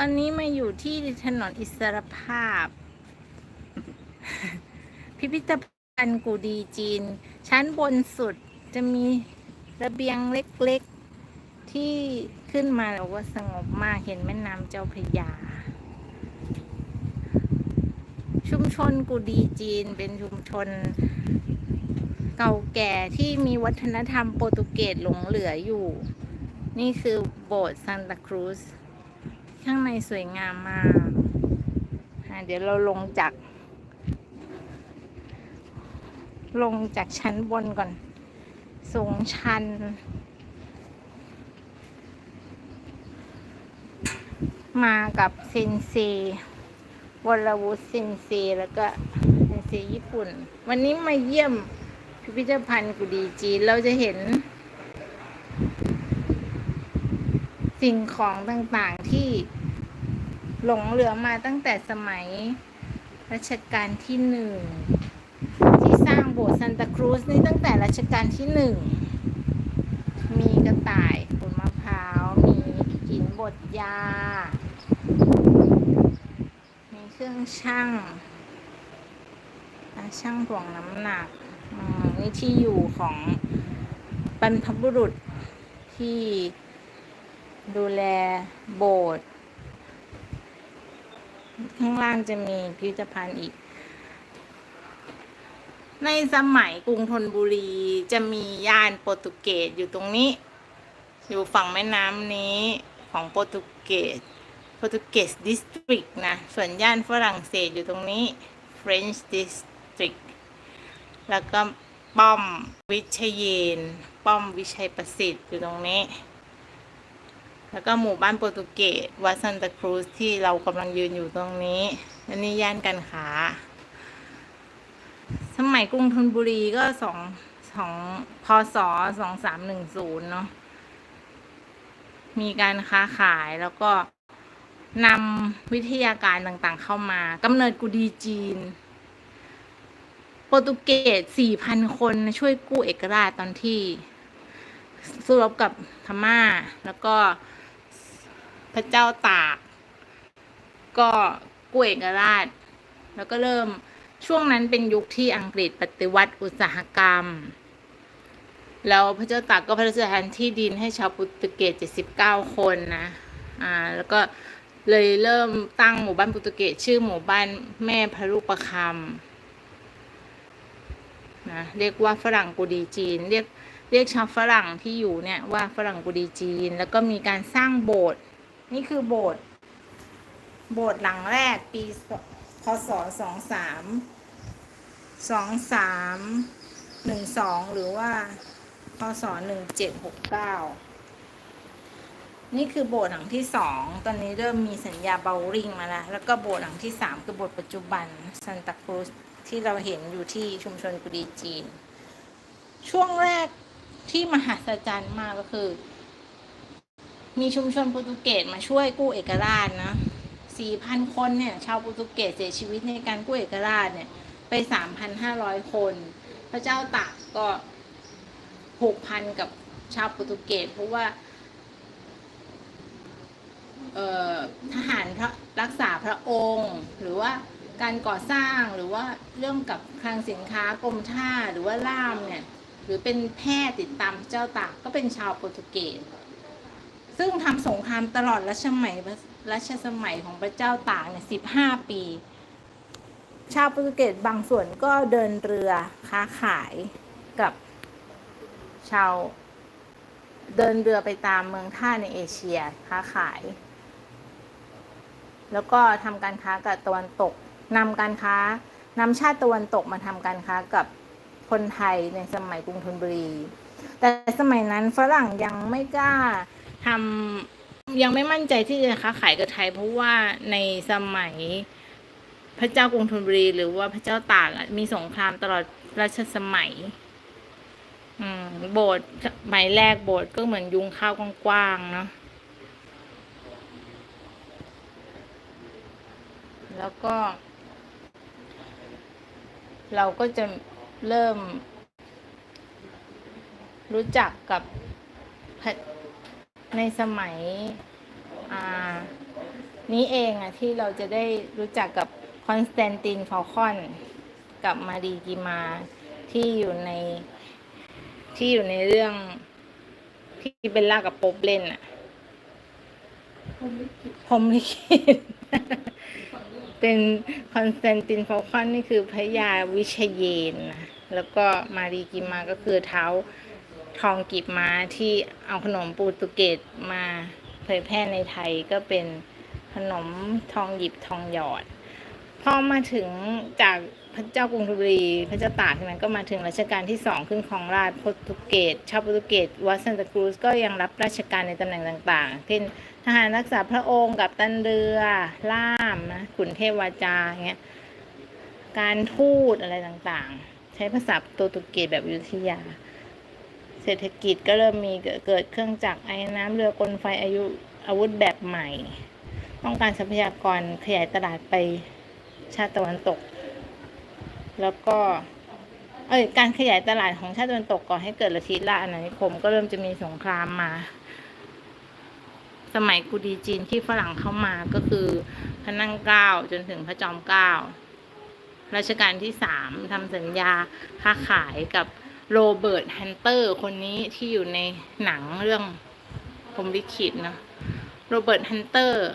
ตอนนี้มาอยู่ที่ถนนอิสรภาพ พิพิธภัณฑ์กูดีจีน ชั้นบนสุดจะมีระเบียงเล็กๆ ที่ขึ้นมาแล้วว่าสงบมากเห็นแม่น้ำเจ้าพระยา ชุมชนกูดีจีนเป็นชุมชนเก่าแก่ที่มีวัฒนธรรมโปรตุเกสหลงเหลืออยู่ นี่คือโบสถ์ซานตาครูซ ข้างในสวยงามมากเดี๋ยวเราลงจาก ลงจากชั้นบนก่อน สูงชัน มากับเซนเซวรวุฒิเซนเซแล้วก็เซนเซญี่ปุ่น วันนี้มาเยี่ยมพิพิธภัณฑ์กุดีจีนเราจะเห็น สิ่งของต่าง หลงเหลือมาตั้งแต่สมัยรัชกาลที่หนึ่งที่สร้างโบสถ์ซันตาครูซนี่ตั้งแต่รัชกาลที่หนึ่งมีกระต่ายขนมะพร้าวมีหินบดยา มีเครื่องช่างช่างถ่วงน้ำหนักนี่ที่อยู่ของบรรพบุรุษที่ ดูแลโบสถ์ข้างล่างจะมีพิพิธภัณฑ์อีก ในสมัยกรุงธนบุรีจะมีย่านโปรตุเกสอยู่ตรงนี้ อยู่ฝั่งแม่น้ำนี้ของโปรตุเกสโปรตุเกสดิสตริกนะ ส่วนย่านฝรั่งเศสอยู่ตรงนี้ French District แล้วก็ป้อมวิเชยน ป้อมวิชัยประสิทธิ์อยู่ตรงนี้ แล้วก็หมู่บ้านโปรตุเกสวัดซันตาครูซที่เรากำลังยืนอยู่ตรงนี้อันนี้ย่านการค้าสมัยกรุงธนบุรีก็สองสองพศสองสามหนึ่งศูนย์เนาะมีการค้าขายแล้วก็นำวิทยาการต่างๆเข้ามากำเนิดกุดีจีน โปรตุเกสสี่พันคนช่วยกู้เอกราชตอนที่สู้รบกับพม่าแล้วก็ พระเจ้าตาก ก็กู้เอกราช แล้วก็เริ่มช่วงนั้นเป็นยุคที่อังกฤษปฏิวัติอุตสาหกรรม แล้วพระเจ้าตากก็พระราชทานที่ดินให้ชาวโปรตุเกส79 คนนะอ่าแล้วก็เลยเริ่มตั้งหมู่บ้านโปรตุเกสชื่อหมู่บ้านแม่พระลูกประคำนะเรียกว่าฝรั่งกูดีจีน เรียกเรียกชาวฝรั่งที่อยู่เนี่ยว่าฝรั่งกูดีจีน แล้วก็มีการสร้างโบสถ์ นี่คือโบสถ์โบสถ์หลังแรกปีพศสองสามสองสามหนึ่งสองหรือว่าพศหนึ่งเจ็ดหกเก้านี่คือโบสถ์หลังที่สองตอนนี้เริ่มมีสัญญาเบลริงมาแล้ว แล้วก็โบสถ์หลังที่สามคือโบสถ์ปัจจุบันซันตาครูสที่เราเห็นอยู่ที่ชุมชนกุดีจีน ช่วงแรกที่มหัศจรรย์มากก็คือ มีชุมชนโปรตุเกสมาช่วยกู้เอกราชนะสี่พันคนเนี่ยชาวโปรตุเกสเสียชีวิตในการกู้เอกราชเนี่ยไปสามพันห้าร้อยคน พระเจ้าตากก็ผูกพันกับชาวโปรตุเกสเพราะว่าทหารพระรักษาพระองค์ หรือว่าการก่อสร้างหรือว่าเรื่องกับคลังสินค้ากรมท่าหรือว่าล่ามเนี่ยหรือเป็นแพทย์ติดตามพระเจ้าตากก็เป็นชาวโปรตุเกส ซึ่งทำสงครามตลอดรัชสมัยรัชสมัยของพระเจ้าตากเนี่ยสิบห้าปี ชาวโปรตุเกสบางส่วนก็เดินเรือค้าขายกับชาวเดินเรือไปตามเมืองท่าในเอเชียค้าขาย แล้วก็ทำการค้ากับตะวันตกนำการค้านำชาติตะวันตกมาทำการค้ากับคนไทยในสมัยกรุงธนบุรี แต่สมัยนั้นฝรั่งยังไม่กล้า ทำยังไม่มั่นใจที่จะค้าขายกับไทย เพราะว่าในสมัยพระเจ้ากรุงธนบุรีหรือว่าพระเจ้าตากมีสงครามตลอดรัชสมัยโบสถ์สมัยแรกโบสถ์ก็เหมือนยุงข้าวกว้างๆเนาะแล้วก็ เราก็จะเริ่มรู้จักกับพระ ในสมัยอ่านี้เองอะที่เราจะได้รู้จักกับคอนสแตนตินฟอลคอน กับมารีกิมาที่อยู่ในที่อยู่ในเรื่องที่เบลล่ากับโป๊บเล่นอะผมลิขิตพรหมลิขิตเป็นคอนสแตนตินฟอลคอนนี่คือพระยาวิเชยเยนนะแล้วก็มารีกิมาก็คือเท้า ทองกีบม้าที่เอาขนมปรตุเกสมาเผยแพร่ในไทยก็เป็นขนมทองหยิบทองหยอด พอมาถึงจากพระเจ้ากรุงธนบุรีพระเจ้าตากใช่ไหมก็มาถึงรัชกาลที่สองขึ้นของราชโปรตุเกสชาวโปรตุเกสวัดซันตาครูสก็ยังรับราชการในตำแหน่งต่างๆ เช่นทหารรักษาพระองค์กับตันเรือ ล่ามนะขุนเทพวาจาเงี้ยการทูตอะไรต่างๆ ใช้ภาษาโปรตุเกสแบบยุทธยา เศรษฐกิจก็เริ่มมีเกิดเครื่องจักรไอ้น้ำเรือกลไฟอายุอาวุธแบบใหม่ ต้องการทรัพยากรขยายตลาดไปชาติตะวันตก แล้วก็เอ้ยการขยายตลาดของชาติตะวันตกก่อให้เกิดลัทธิล่าอาณานิคม ก็เริ่มจะมีสงครามมา สมัยกุดีจีนที่ฝรั่งเข้ามาก็คือพระนั่งเกล้าจนถึงพระจอมเกล้ารัชกาลที่สามทำสัญญาค้าขายกับ โรเบิร์ตฮันเตอร์ คนนี้ที่อยู่ในหนังเรื่องพมลิขิตเนะโรเบิร์ตฮันเตอร์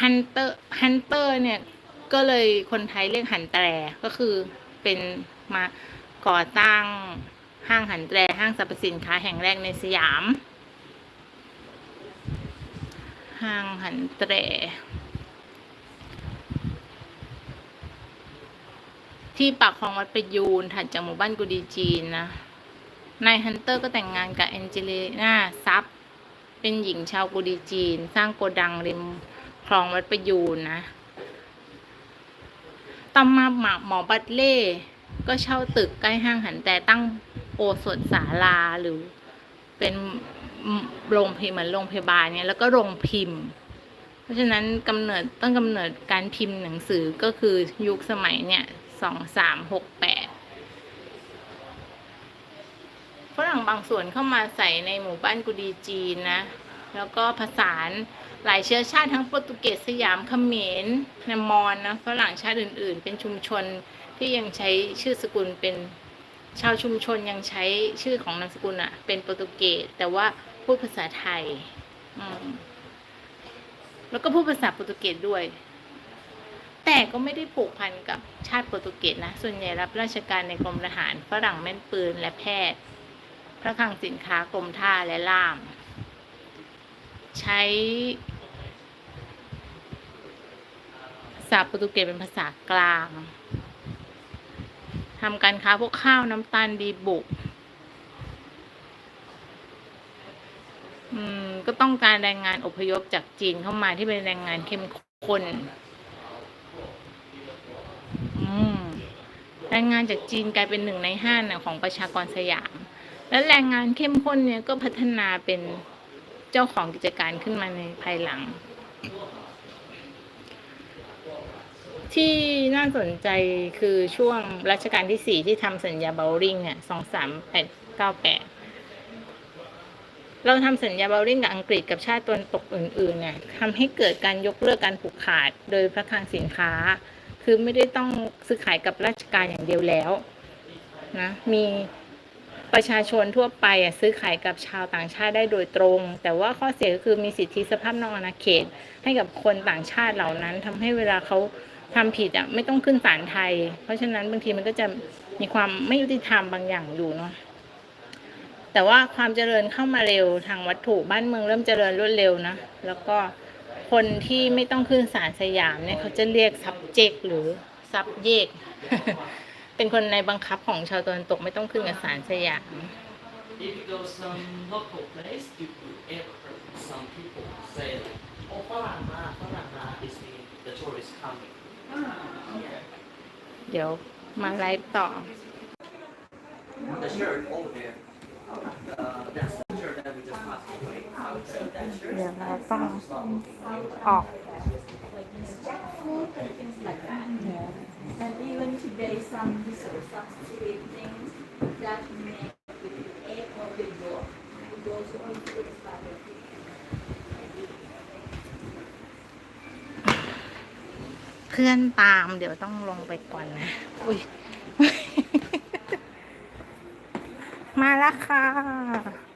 ฮันเตอร์ฮันเตอร์เนี่ย ก็เลยคนไทยเรียกหันแตรก็คือเป็นมาก่อตั้งห้างหันแตรห้างสรรพสินค้าแห่งแรกในสยาม ห้างหันแตร ที่ปากคลองวัดประยูนถัดจากหมู่บ้านกุดีจีนนะนายฮันเตอร์ก็แต่งงานกับแองเจลิน่าซับเป็นหญิงชาวกุดีจีน สร้างโกดังริมคลองวัดประยูนนะต่อมาหมาหมอบัตเล่ก็เช่าตึกใกล้ห้างหันแต่ตั้งโอสถศาลาหรือเป็นโรงพิมพ์เหมือนโรงพยาบาลเนี่ยแล้วก็โรงพิมพ์ เพราะฉะนั้นกำเนิดต้นกำเนิดการพิมพ์หนังสือก็คือยุคสมัยเนี่ย สองสามหกแปดฝรั่งบางส่วนเข้ามาใส่ในหมู่บ้านกุดีจีนนะ แล้วก็ผสานหลายเชื้อชาติทั้งโปรตุเกสสยามเขมรนมอนนะฝรั่งชาติอื่น ๆ เป็นชุมชนที่ยังใช้ชื่อสกุลเป็นชาวชุมชนยังใช้ชื่อของนามสกุลอะเป็นโปรตุเกสแต่ว่าพูดภาษาไทย แล้วก็พูดภาษาโปรตุเกสด้วย แต่ก็ไม่ได้ผูกพันกับชาติโปรตุเกสนะ ส่วนใหญ่รับราชการในกรมทหารฝรั่งแม่นปืนและแพทย์ พระคลังสินค้ากรมท่าและล่าม ใช้ภาษาโปรตุเกสเป็นภาษากลางทำการค้าพวกข้าวน้ำตาลดีบุก ก็ต้องการแรงงานอพยพจากจีนเข้ามาที่เป็นแรงงานเข้มข้น อืม แรงงานจากจีนกลายเป็นหนึ่งในห้าของประชากรสยาม และแรงงานเข้มข้นเนี่ยก็พัฒนาเป็นเจ้าของกิจการขึ้นมาในภายหลัง ที่น่าสนใจคือช่วงรัชกาลที่สี่ที่ทำสัญญาเบลลิงเนี่ยสองสามแปดเก้าแปดเราทำสัญญาเบลลิงกับอังกฤษกับชาติตนตกอื่นๆเนี่ยทำให้เกิดการยกเลิกการผูกขาดโดยพระคลังสินค้า คือไม่ได้ต้องซื้อขายกับราชการอย่างเดียวแล้วนะมีประชาชนทั่วไปอะซื้อขายกับชาวต่างชาติได้โดยตรง แต่ว่าข้อเสียก็คือมีสิทธิสภาพนอกอาณาเขต ให้กับคนต่างชาติเหล่านั้นทำให้เวลาเขาทำผิดอะไม่ต้องขึ้นศาลไทย เพราะฉะนั้นบางทีมันก็จะมีความไม่ยุติธรรมบางอย่างอยู่เนาะแต่ว่าความเจริญเข้ามาเร็วทางวัตถุบ้านเมืองเริ่มเจริญรวดเร็วนะแล้วก็ คนที่ไม่ต้องขึ้นศาลสยามเนี่ยเขาจะเรียก subject หรือ subject เป็นคนในบังคับของชาวตะวันตกไม่ต้องขึ้นกับศาลสยาม If you go some local place, you could ever heard some people say, "Oh, ฝรั่งมาฝรั่งมา This means the tourist coming." เดี๋ยวมาไลฟ์ต่อ The shirt over there. Uh, that's the shirt that we just passed away. เดี๋ยวเราต้องออกเพื่อนตามเดี๋ยวต้องลงไปก่อนนะ อุ้ย มาแล้วค่ะ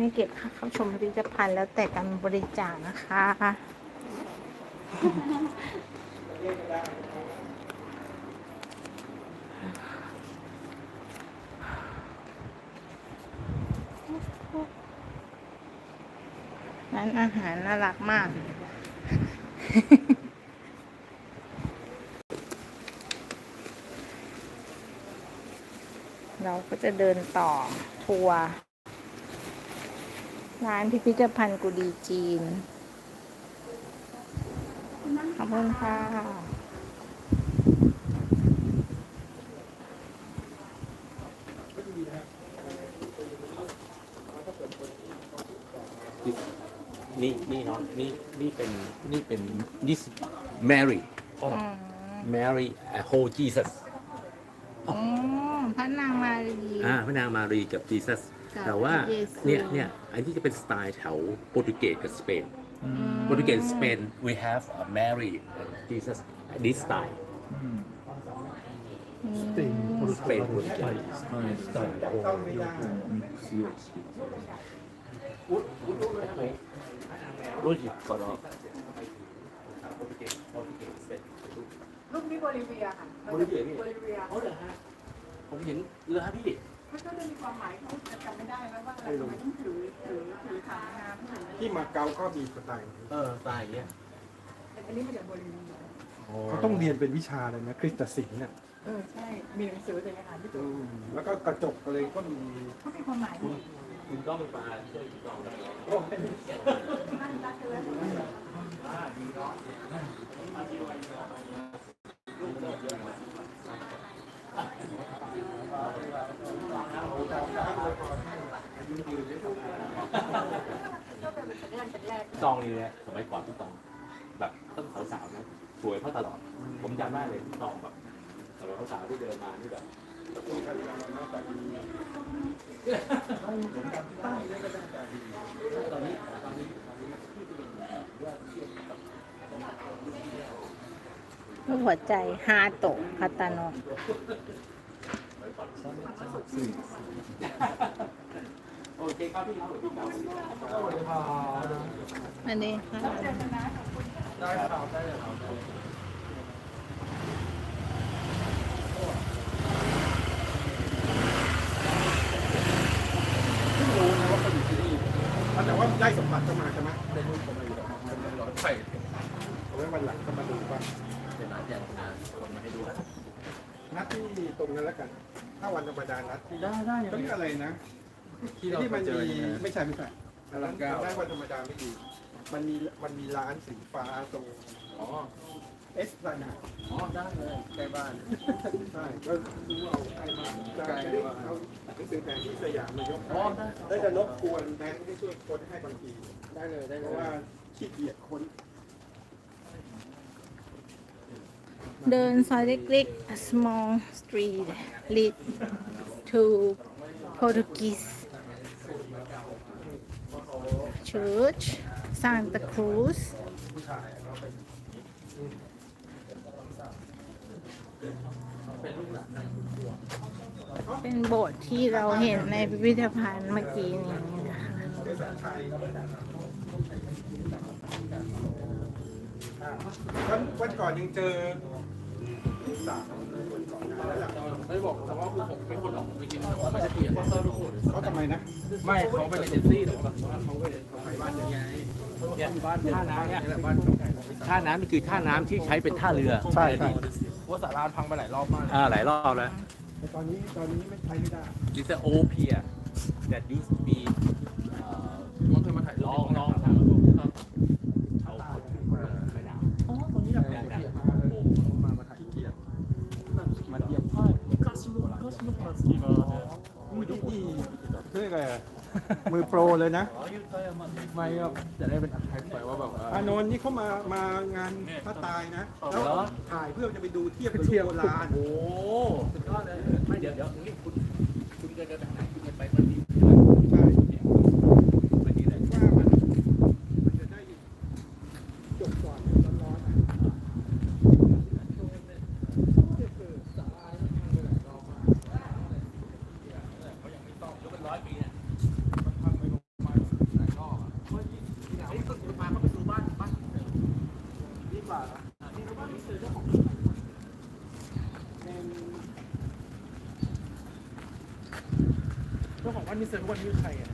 นี่เก็บค่าเข้าชมพิพิธภัณฑ์แล้วแต่การบริจาคนะคะ ร้านอาหารน่ารักมาก เราก็จะเดินต่อทัวร์ ร้านพิพิธภัณฑ์กุดีจีน ขอบคุณค่ะ นี่นี่เนาะนี่นี่เป็นนี่เป็น this Mary อืม Mary a whole Jesus อ๋อพระนางมารี อ่าพระนางมารีกับ Jesus แต่ว่าเนี่ยเนี่ยอันนี้จะเป็นสไตล์แถวโปรตุเกสกับสเปนโปรตุเกสสเปน we have a Mary and Jesus this style สเปนโปรตุเกสสไตล์โอ้ยมิกสรู้จิก็ได้รูปนี้โบลิเวียค่ะโบลิเวียโบลิเวียเขาเหรอฮะผมเห็นเรือพี่ ก็จะมีความหมายเขาจะจำไม่ได้แล้วว่าอะไรทำไมต้องถือถือถือถังน้ำถือที่มาเก๊าก็มีสไตล์นี้เออสไตล์อย่างเงี้ยแต่อันนี้มาจากโบลิเวียเขาต้องเรียนเป็นวิชาเลยนะคริสตศิลป์เนี่ยเออใช่ มีหนังสือเลยนะคะที่อืมแล้วก็กระจกอะไรก็มีเขามีความหมายคุณต้องมาช่วยต้องซองนี้ เนี่ยสมัยก่อนพี่ตอง แบบต้องสาวๆนะสวยเพราะตลอด ผมจำได้เลยพี่ตองแบบสมัยสาวๆที่เดินมาที่แบบรูปหัวใจฮาโตะคาตาโนะโอันนี้ค่ะได้ครับได้ครับรู้นะว่าเขาอยู่ที่นี่แต่ว่าได้สมบัติก็มาใช่ไหมได้รูปก็มาอยู่มันร้อนไฟเอาไว้วันหลังก็มาดูบ้างเดี๋ยวนัดอย่างนะคนมาให้ดูนัดที่ตรงนั้นแล้วกัน ถ้าวันธรรมดานัดที่ได้ได้ก็เรียกอะไรนะ ที่ที่มันมี ไม่ใช่ไม่ใช่ร้านได้วันธรรมดาไม่ดี มันมีมันมีร้านสีฟ้าตรงอ๋อ เอสลานาอ๋อ ได้เลย ใกล้บ้าน ใช่ก็รู้เอาใกล้บ้านใกล้เอาหนังสือแผนที่สยามมายกอ๋อ ได้ได้จะรบกวนแบงค์ให้ช่วยคนให้บางทีได้เลยได้เพเลราะยว่าขี้เกียจคนเดินซอยเล็กๆ a small street lead to Portuguese Church Santa Cruz เป็นโบสถ์ที่เราเห็นในพิพิธภัณฑ์เมื่อกี้นี้นะคะภาษาไทยอ่าวันวันก่อนยังเจอ ไม่บอกแต่ว่าคือผมเป็นคนออกไปกินของไม่ใช่เปลี่ยนเขาทำไมนะ ไม่เขาเป็นเอเจนซี่แต่ว่าเขาเป็นเขาไปบ้านยังไงบ้านท่าน้ำเนี่ยท่าน้ำคือท่าน้ำที่ใช้เป็นท่าเรือ ใช่ใช่ว่าสารานพังไปหลายรอบมากอ่าหลายรอบแล้วแต่ตอนนี้ตอนนี้ไม่ใช้ไม่ได้ This is an old pier that used to be มันเคยมาถ่ายลองลองถ่ายมาครับเอาไม่หนาว อ๋อตรงนี้แบบเกียรมาเลยมามาถ่ายเกียรมาเยี่ยม มือดีเรียกอะไรอะมือโปรเลยนะ ไม่ก็จะได้เป็นแท็กไปว่าแบบอานนท์นี่เขามามางานพระตายนะ แล้วเหรอ ถ่ายเพื่อจะไปดูเทียบกับรูปโบราณ โอ้สุดยอดเลยไม่เดี๋ยวเดี๋ยวนี่คุณคุณจะเดินไปทางไหน คนมีเตอร์ทุกวันนี้คือใครอะ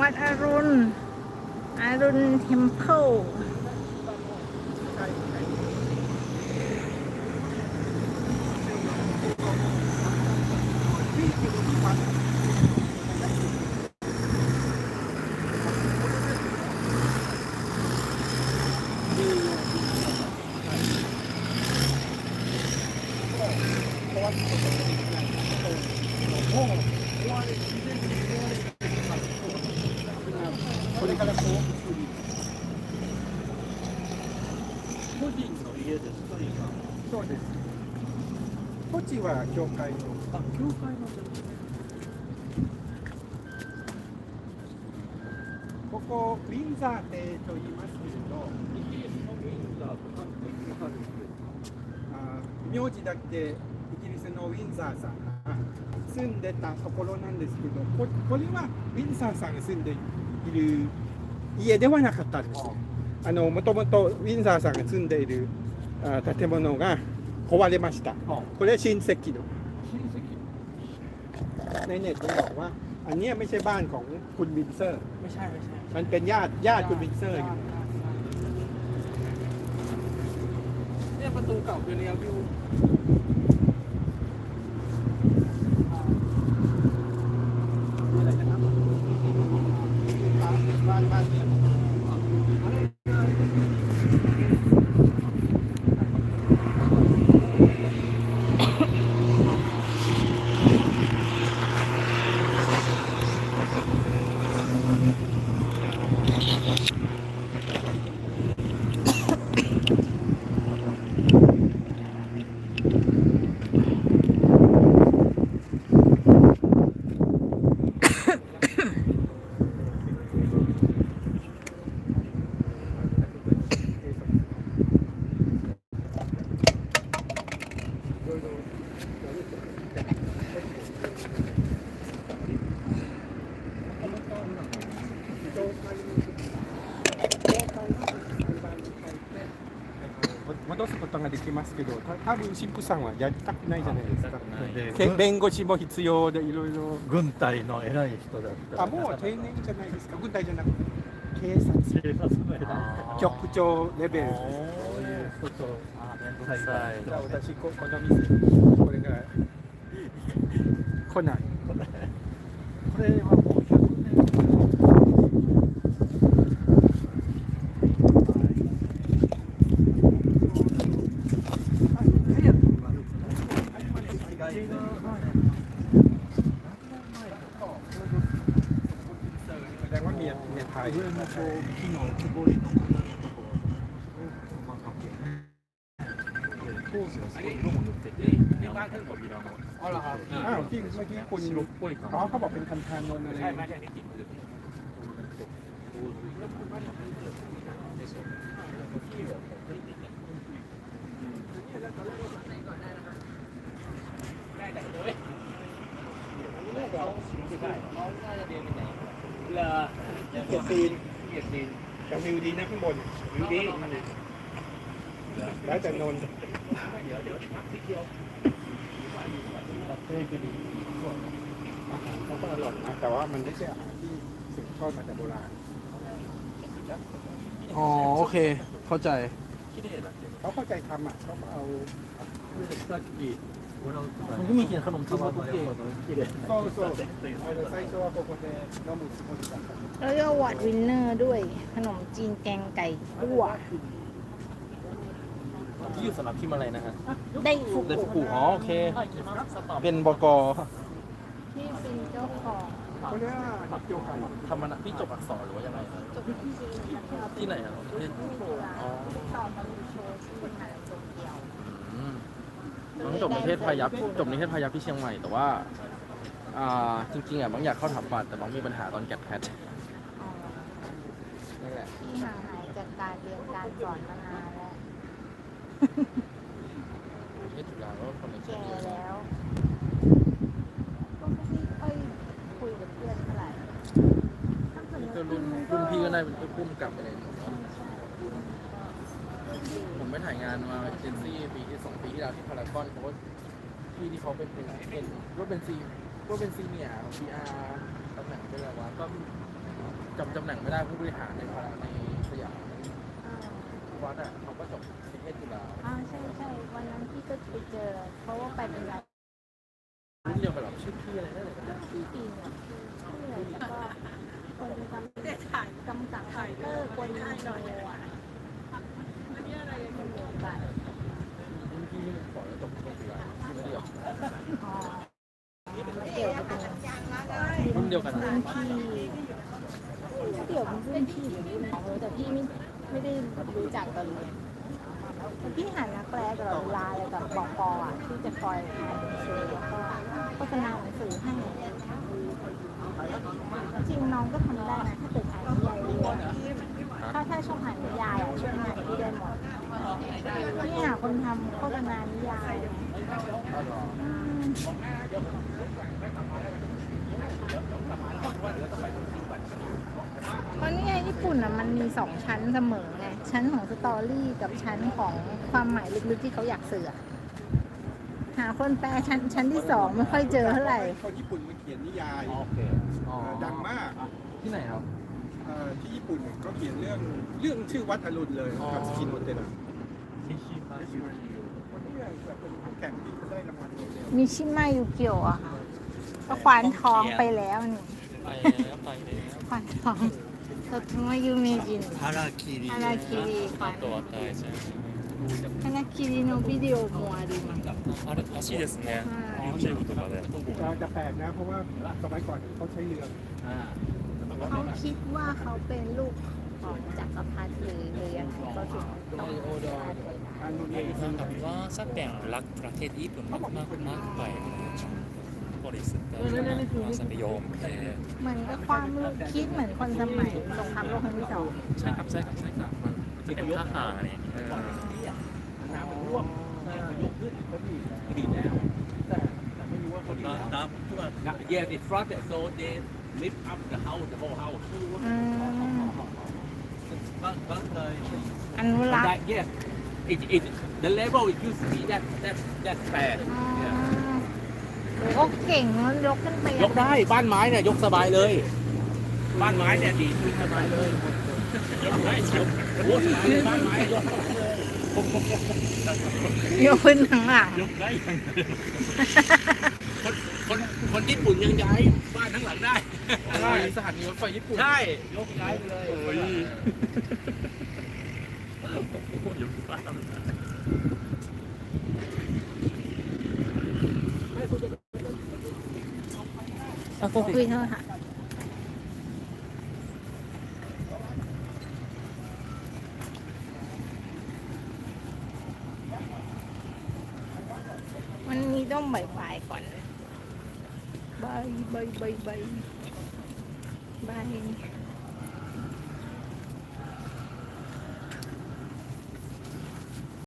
วัดอรุณ อรุณเทมเพล 土地は教会の。あ教会の。ここウィンザー邸と言いますけれど。イギリスのウィンザーとかってわかるんですあー名字だけイギリスのウィンザーさんが住んでたところなんですけどここれはウィンザーさんが住んでいる家ではなかったんです。あ。のもともとウィンザーさんが住んでいるあー建物が壊れましたあこれ親戚の親戚ในเน็ตมันบอกว่า อันเนี้ยไม่ใช่บ้านของคุณวินเซอร์ ไม่ใช่ไม่ใช่ มันเป็นญาติญาติคุณวินเซอร์อยู่ เนี่ยประตูเก่าคือเรียวิว อ ができますけど、た多分神父さんはやりたくないじゃないですか。け弁護士も必要でいろいろ。軍隊の偉い人だったらあ、もう定年じゃないですか。軍隊じゃなくて警察警察の偉い人局長レベルです。そういう人とあめんどくさいじゃあ私ここの店これが来ない。これはแสดงว่าเมียเมียไทย 上のこう木の木彫りの花とかを細かく当時はすごい色も塗ってて山の扉も อ๋อเหรอครับอ้าวที่เมื่อกี้คุณ 白っぽい感 อ๋อ じ เขาบอกเป็นคันทานนนท์อะไร ใช่ไม่ใช่นี่ติดมือ เลอ เกียรติซีนเกียติซีนจะวิวดีนะข้างบนวิวดีแล้วแต่นนท์เดี๋ยวเดี๋ยวพักที่เดียวนี่อดีมัก็อร่อยนะแต่ว่ามันไม่ใช่อาหารที่สืบทอดมาจากโบราณอ๋อโอเค เข้าใจเขาเข้าใจทำอะเขาเอาเลือดกรีด か海木のขนมจีนโอเค 綺麗 そうそうあの最初はここで飲むつもりだった แล้วก็วอดวินเนอร์ด้วย ขนมจีนแกงไก่กั่ว ที่อยู่สำหรับพิมพ์อะไรนะฮะ ได้ฟุ ได้ กุ ฟุกุอ๋อ โอเค เป็นบก เจ้าของ これは発表会 ทำมันอะพี่จบอักษรหรือว่ายังไงครับ จบที่จีนแล้วก็ ที่ไหนอะประเทศ ที่เรือต่อมาดูโชว์ที่ม น้องจบนิเทศพายัพจบนิเทศพายัพที่เชียงใหม่แต่ว่าอ่าจริงๆอะบางอยากเข้าถาปัดแต่บางมีปัญหาตอนแกดแพทอ๋อนั่นแหละที่ห่างหายจากการเรียนการสอนมานานแล้วนิเทศจุฬาก็คนในเชีแก่ยงใหม่แล้วก็ไม่ได้ค่อยคุยกับเพื่อนเท่าไหร่ถ้าเกิดก็ว่ารุ่นรุ่นพี่ก็ได้เป็นผู้กำกับอะไรอย่างเงี้ยใช่ใช่ผม ไปถ่ายงานมาเอเจนซี่ปีที่สองปีที่แล้วที่พารากอนเขาก็พี่ที่เขาเป็นเป็นเป็นก็เป็นซีก็เป็นซีเนียร์พีอาร์ตำแหน่งเป็นอะไรวะก็จำตำแหน่งไม่ได้ผู้บริหารในพาราในสยามอ่าวัดอะเขาก็จบนิเทศจุฬาอ่าใช่ใช่วันนั้นพี่ก็ไปเจอเพราะว่าไปเป็นแบบรุ่นเดียวกันหรอชื่อพี่อะไรนั่นแหละพี่ปีนเนี่ยชื่ออะไรแล้วก็คนกำกับกำกับฮันเตอร์คนโนอะคนเดียวกัน รุ่นพี่นี่ขอแล้วจบนิเทศจุฬาชื่อไม่เดียว อ๋อไม่เกี่ยวกับเป็น รุ่นเดียวกันรุ่นพี่ไม่เกี่ยวเป็นรุ่นพี่หรือรุ่นน้องเลยแต่พี่ไม่ไม่ได้รู้จักกันเลยพี่หานักแปลตลอดเวลาเลยกับบอกปออะที่จะคอยทำหนังสือแล้วก็โฆษณาหนังสือให้ จริงน้องก็ทำได้นะถ้าเกิดอ่านนิยายเรียนถ้าถ้าชอบอ่านนิยายอะช่วยงานพี่ได้หมดพี่หาคนทำโฆษณานิยายอืมเพราะนี่ไงญี่ปุ่น อะมันมีสองชั้นเสมอไงชั้นของสตอรี่กับชั้นของความหมายลึกๆที่เขาอยากสื่ออะหาคนแปลชั้นชั้นที่สองไม่ค่อยเจอเท่าไหร่ คนญี่ปุ่นมาเขียนนิยายโอเคอ๋อเอ่อดังมากที่ไหนครับเอ่อที่ญี่ปุ่นเนี่ยเขาเขียนเรื่องเรื่องชื่อวัดอรุณเลยอ๋อกับสกินโมเตนะคนที่แบบเป็นผู้แข่งที่เขาได้รางวัลโนเบลมิชิมายุเกียวอะค่ะก็ควานทองไปแล้วนี่ไปแล้วไปแล้วควานทอง โตทมายูเมจิน ハラキリฮาราคิริควาน あとは大事 ฮาราคิริโนวิดีโอมัวดีมั้ง あれらしいですね YouTube とかで จะจะแปลกนะ เพราะว่าสมัยก่อนเขาใช้เรือ เขาคิดว่าเขาเป็นลูกของจักรพรรดิหรือหรือยังไงก็ถึงต้อง อันนู้นเอง なんかワーサペンラประเทศญี่ปุ่นมากมากมากไปบ ริสุทธิ์แต่ว่าสัพยมเหมือนกับความคิดเหมือนคนสมัยสงครามโลกครั้งที่สองใช่ครับใช่ครับใช่ครับมันเป็นทหารเนี่ยเออน้ำมันร่วมยกขึ้นเขาดีดีแล้วแต่ไม่รู้ว่าเขาดีแล้ว Yeah, they flooded, so they lift up the house, the whole house. อืม But, but uh, อนุรักษ์ yes, it, it, the level it used to be that that that bad. อ๋อ โอ้เก่งเนอะยกขึ้นไปยกได้บ้านไม้เนี่ยยกสบายเลย บ้านไม้เนี่ยดีขึ้นสบายเลยยกได้ยกโอ้สบายเลยบ้านไม้ยกเลยยกขึ้นข้างหลังยกได้ยังคนคนคนญี่ปุ่นยังย้ายบ้านทั้งหลังได้ใช่สถานีรถไฟญี่ปุ่นใช่ยกย้ายไปเลยโอ้ย คุยเท่าค่ะวันนี้ต้องบ่ายก่อนบายบายบายบายบาย